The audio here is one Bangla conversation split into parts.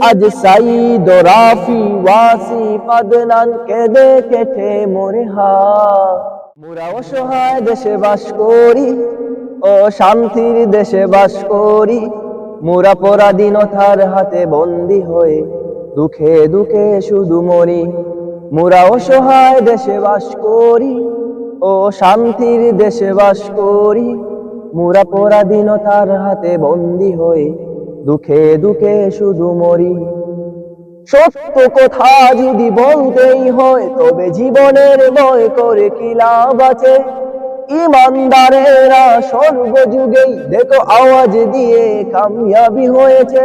আজ সাইদ রাফি ওয়াসি পাদনান কেঁদে কেটে মোরে হা মোরা অসহায় দেশে বাস করি ও শান্তির দেশে বাস করি, মোরা পরাধীনতার হাতে বন্দি হয়ে, দুঃখে দুঃখে শুধু মরি। মোরা অসহায় দেশে বাস করি ও শান্তির দেশে বাস করি, মোরা পরাধীনতার হাতে বন্দি হয়ে দুঃখে দুঃখে শুধু মরি। সত্য কথা যদি বলতেই হয়, তবে জীবনের ভয় করে কি লাভ আছে? ইমানদারেরা সর্বযুগেই দেখো আওয়াজ দিয়ে কামিয়াবি হয়েছে।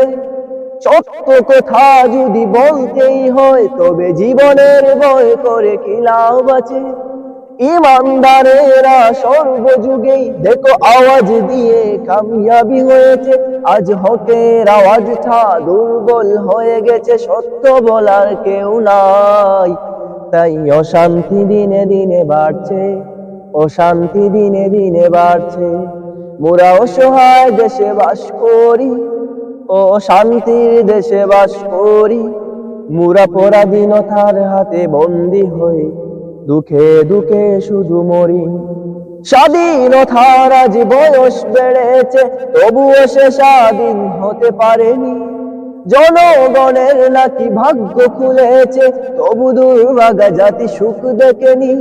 সত্য কথা যদি বলতেই হয়, তবে জীবনের ভয় করে কি লাভ আছে? ইমানদারেরা সর্বযুগেই দেখো আওয়াজ দিয়ে কামিয়াবি হয়েছে। আজ হকের আওয়াজটা দুর্বল হয়ে গেছে, সত্য বলার কেউ নাই। তাই অশান্তি দিনে দিনে বাড়ছে, অশান্তি দিনে দিনে বাড়ছে। মোরা অসহায় দেশে বাস করি ও শান্তির দেশে বাস করি। মুরা পরাধীনতার হাতে বন্দি হয়ে দুঃখে দুঃখে শুধু মরি। স্বাধীনতার আজ বয়স বেড়েছে, তবুও সে স্বাধীন হতে পারেনি। জনগণের নাকি ভাগ্য খুলেছে, তবু দুর্ভাগা জাতি সুখ দেখেনি।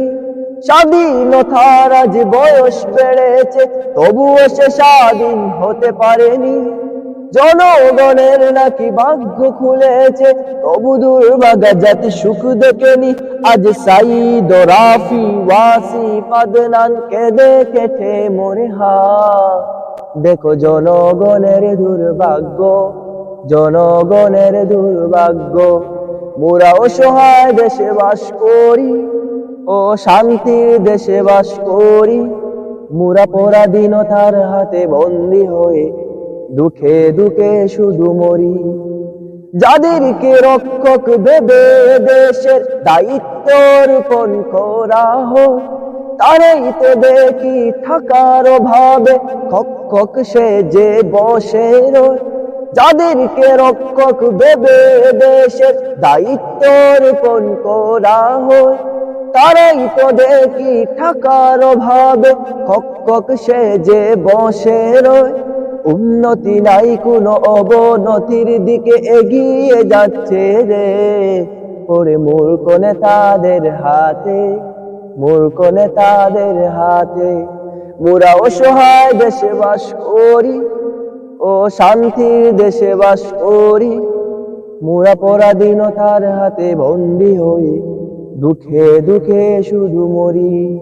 স্বাধীনতার আজ বয়স বেড়েছে, তবুও সে স্বাধীন হতে পারেনি। জনগণের নাকি ভাগ্য খুলেছে। তবু দুর্ভাগা জাতি সুখ দেখেনি। আজ সাইদ রাফি ওয়াসি পাদনান কেঁদে কেটে মরে হা দেখো জনগণের দুর্ভাগ্য জনগণের দুর্ভাগ্য। মোরা অসহায় দেশে বাস করি ও শান্তির দেশে বাস করি। মুরা পরাধীনতার হাতে বন্দি হয়ে দুঃখে দুঃখে শুধু মরি। যাদেরকে রক্ষক দেবে দেশের দায়িত্ব রূপণ করা হোক, তারাই তো দেখি থাকার অভাবে খক সে যে বসে রয়। যাদেরকে রক্ষক দেবে দেশের দায়িত্ব রূপণ করা হয় তারাই তো দেখি থাকার অভাবে খক সে যে বসে রয়। উন্নতি নাই কোনো অবনতির দিকে এগিয়ে যাচ্ছে রে। ওরে মূর্খ নেতাদের হাতে, মূর্খ নেতাদের হাতে মোরা অসহায় দেশে বাস করি, ও শান্তির দেশে বাস করি। মোরা পরাধীনতার হাতে বন্দি হয়ে দুঃখে দুঃখে শুধু মরি।